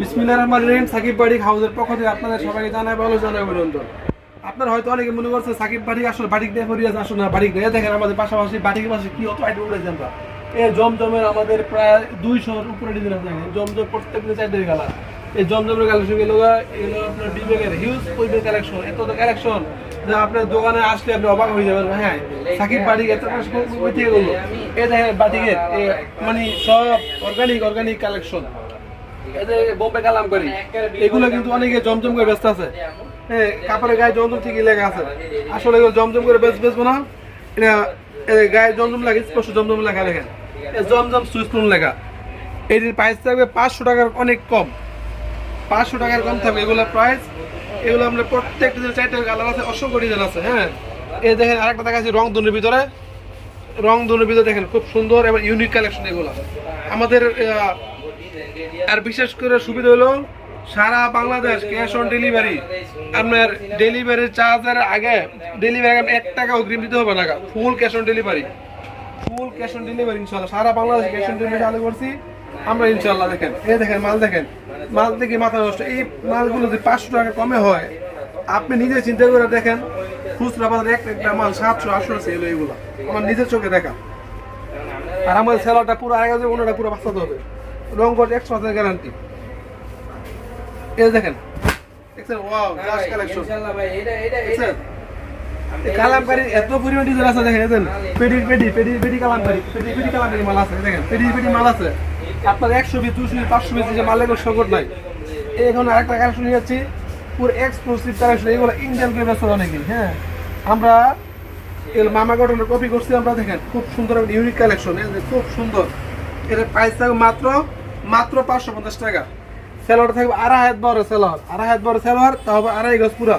বিসমিল্লাহ রহমান রহিম, সাকিব বাড়ি হাউসের পক্ষ থেকে আপনাদের সবাইকে জানাই ভালো জানাই অভিনন্দন। আপনারা হয়তো অনেকে মনে করছে সাকিব বাড়ি আসলে বাড়ি দিয়ে ফরিয়ে আসলে না বাড়ি দিয়ে। দেখেন আমাদের পাশাপাশি বাড়ির পাশে কি অত আইটেম উঠেছে আমরা। এই জমজমের আমাদের প্রায় দুইশোর উপরে ডিজাইন আছে জমজম প্রত্যেক দিন চারটে কালার। এই জমজমের কালেকশন এগুলো এগুলো আপনার বিবেকের হিউজ পরিবের কালেকশন। এত কালেকশন যে আপনার দোকানে আসলে আপনি অবাক হয়ে যাবেন হ্যাঁ সাকিব বাড়ি এত থেকে বলল এই দেখেন বাটিকের মানে সব অর্গানিক অর্গানিক কালেকশন। কালাম করি। এগুলো কিন্তু অনেকে করে ব্যস্ত আছে। হ্যাঁ গায়ে ঠিকই আছে। আসলে এগুলো করে এটা গায়ে জমজম জমজম লেখা এ লেখা। প্রাইস থাকবে পাঁচশো টাকার অনেক কম। পাঁচশো টাকার কম থাকবে। এগুলোর প্রাইস এগুলো আমরা প্রত্যেকটা কালার আছে, অসংখ্য ডিজাইন আছে হ্যাঁ। এই দেখেন আরেকটা দেখা যাচ্ছে রং ধনুর ভিতরে। রং ধনুর ভিতরে দেখেন খুব সুন্দর এবং ইউনিক কালেকশন এগুলো। আমাদের আর বিশেষ করে সুবিধা হলো সারা বাংলাদেশ ক্যাশ অন ডেলিভারি আপনার ডেলিভারি চার্জের আগে ডেলিভারি এক টাকা অগ্রিম দিতে হবে না full cash on delivery full cash on delivery ইনশাল্লাহ সারা বাংলাদেশ ক্যাশ অন ডেলিভারি চালু করছি। আমরা ইনশাল্লাহ দেখেন, এই দেখেন মাল দেখেন। মাল দেখে মাথা নষ্ট। এই মালগুলো যদি পাঁচশো টাকা কমে হয়, আপনি নিজে চিন্তা করে দেখেন, খুচরা বাজারে একটা একটা মাল সাতশো, আটশো সেল এগুলো। আমার নিজের চোখে দেখা। আর আমাদের সেলারটা পুরো আগে যাবে ওনাটা পুরো বাঁচাতে হবে। রং একশো পার্সেন্ট গ্যারান্টি এই দেখেন। ওয়াও জাস্ট কালেকশন দেখছেন? এই কালামকারী এত পরিমাণ ডিজাইন আছে দেখেন দেখেন পেডি পেডি পেডি পেডি কালামকারী পেডি পেডি কালামকারী মাল আছে দেখেন পেডি পেডি মাল আছে। আপনার একশো পিস দুশো পিস পাঁচশো পিস যে মালের সংকট নাই। এখন আরেকটা কালেকশন নিয়ে যাচ্ছি পুরো এক্সক্লুসিভ কালেকশন এগুলো ইন্ডিয়ান হ্যাঁ। আমরা এর মামা গঠনের কপি করছি আমরা দেখেন খুব সুন্দর ইউনিক কালেকশন খুব সুন্দর। এর প্রাইস থাকবে মাত্র মাত্র পাঁচশো পঞ্চাশ টাকা। সেলোয়ার থাকবে আড়াই হাত বড় সেলোয়ার আড়াই হাত বড় সেলোয়ার তা হবে আড়াই গজ পুরা।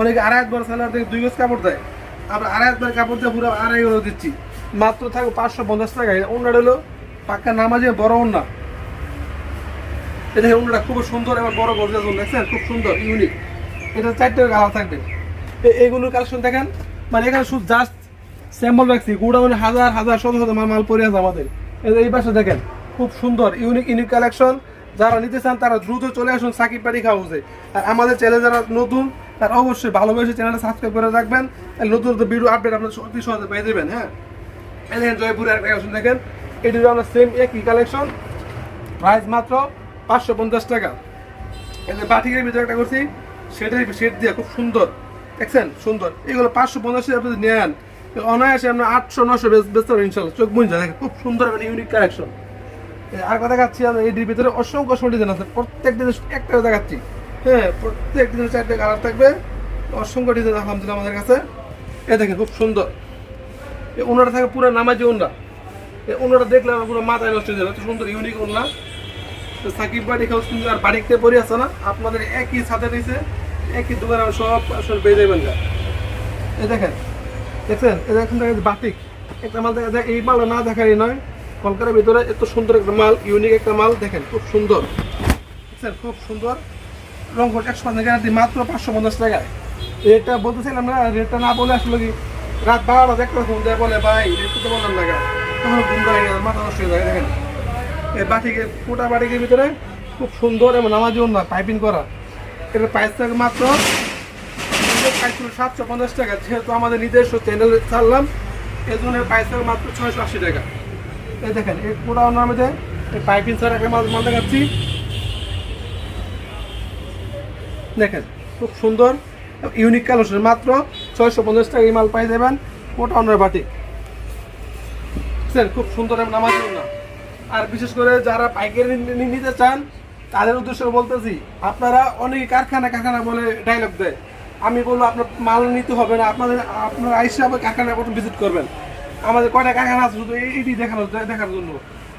অনেকে আড়াই হাত বড় সেলোয়ার থেকে দুই গজ কাপড় দেয়। আমরা আড়াই হাত বড় কাপড় দিয়ে পুরো আড়াই গজ দিচ্ছি। মাত্র থাকবে পাঁচশো পঞ্চাশ টাকা। অন্যটা হলো পাক্কা নামাজে বড় অন্যা এটা অন্যটা খুব সুন্দর এবং বড় গর্জাস দেখছেন? খুব সুন্দর, ইউনিক। এটা চারটে কালার থাকবে। এইগুলোর কালেকশন দেখেন। মানে এখানে শুধু জাস্ট স্যাম্পল রাখছি। গুড়া মানে হাজার হাজার, শত শত মাল পরে আছে আমাদের। এই পাশে দেখেন। খুব সুন্দর ইউনিক ইউনিক কালেকশন যারা নিতে চান তারা দ্রুত চলে আসুন সাকিব পাড়ি হাউসে। আর আমাদের চ্যানেল যারা নতুন, তারা অবশ্যই ভালোবেসে চ্যানেলটা সাবস্ক্রাইব করে রাখবেন। তাহলে নতুন নতুন ভিডিও আপডেট আপনার অতি সহজে পেয়ে দেবেন হ্যাঁ? দেখেন জয়পুরের একটা কালেকশন দেখেন। এটির আমরা সেম একই কালেকশন প্রাইস মাত্র পাঁচশো পঞ্চাশ টাকা। যে বাটিকের ভিতরে একটা করছি, সেটাই সেট দিয়ে খুব সুন্দর। দেখছেন? সুন্দর। এগুলো পাঁচশো পঞ্চাশ আপনি নেন, অনায়াসে আমরা আটশো নশো বেচতে পারেন ইনশাল্লাহ চোখ বুঝা দেখেন, খুব সুন্দর মানে ইউনিক কালেকশন আর কথা দেখাচ্ছি আমরা এটির ভিতরে অসংখ্য অসংখ্য ডিজাইন আছে। প্রত্যেক দিনে একটা দেখাচ্ছি। হ্যাঁ প্রত্যেক দিনে চারটে কালার থাকবে। অসংখ্য ডিজাইন আলহামদুলিল্লাহ আমাদের কাছে। এ দেখেন, খুব সুন্দর। এই ওনারা থাকে পুরো নামাজি ওনরা এই ওনারা দেখলে আমার পুরো মাথায় নষ্ট হয়ে যাবে। এত সুন্দর ইউনিক ওনরা সাকিব বাড়ি খাওয়া কিন্তু আর বাড়িতে পড়ে আছে না। আপনাদের একই সাথে রয়েছে, একই দোকানে সব আসলে বেয়ে যাবেন না এই দেখেন, দেখছেন? এই দেখেন বাটিক। একটা মাল এই মালটা না দেখারই নয়। কলকাতার ভিতরে এত সুন্দর একটা মাল ইউনিক একটা মাল, দেখেন খুব সুন্দর। স্যার, খুব সুন্দর। রং কোট একশো পাঁচ গ্যারান্টি, মাত্র পাঁচশো পঞ্চাশ টাকায়। রেটটা বলতেছিলাম না, রেটটা না বলে আসলে কি, রাত বারোটা দেখতে ফোন দেয় বলে, ভাই, রেট তো বললাম না তখন ঘুম ধরে গেছে মাথা নষ্ট হয়ে যায়, দেখেন। এই বাটিকে ফুটা বাটিকের ভিতরে খুব সুন্দর এবং নামাজি না, পাইপিং করা। এটার প্রাইস থাকে মাত্র সাতশো পঞ্চাশ টাকা, যেহেতু আমাদের নিজস্ব চ্যানেল ছাড়লাম এর জন্য প্রাইস থাকে মাত্র ছয়শো আশি টাকা। এই দেখেন এই পুরা নামে এই পাইপিং ছাড়া একটা মাল মাল দেখাচ্ছি। দেখেন, খুব সুন্দর ইউনিক কালেকশন মাত্র ছয়শো পঞ্চাশ টাকা এই মাল পাই যাবেন ওটা অন্য বাটি? খুব সুন্দর নামাজ না আর বিশেষ করে যারা পাইকারি নিতে চান, তাদের উদ্দেশ্যে বলতেছি, আপনারা অনেকে কারখানা কারখানা বলে ডায়লগ দেয়। আমি বলব, আপনার মাল নিতে হবে না, আপনাদের আপনার আইসে আবার কারখানা প্রথম ভিজিট করবেন। আমাদের কয়টা কারখানা আছে শুধু এটি দেখানোর দেখার জন্য।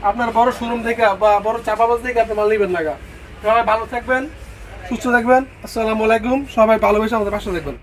আপনার বড় শোরুম থেকে বা বড় চাপা চাপাবাজ থেকে আপনি মাল নেবেন না সবাই ভালো থাকবেন, সুস্থ থাকবেন। আসসালামু আলাইকুম। সবাই ভালোবেসে আমাদের পাশে থাকবেন।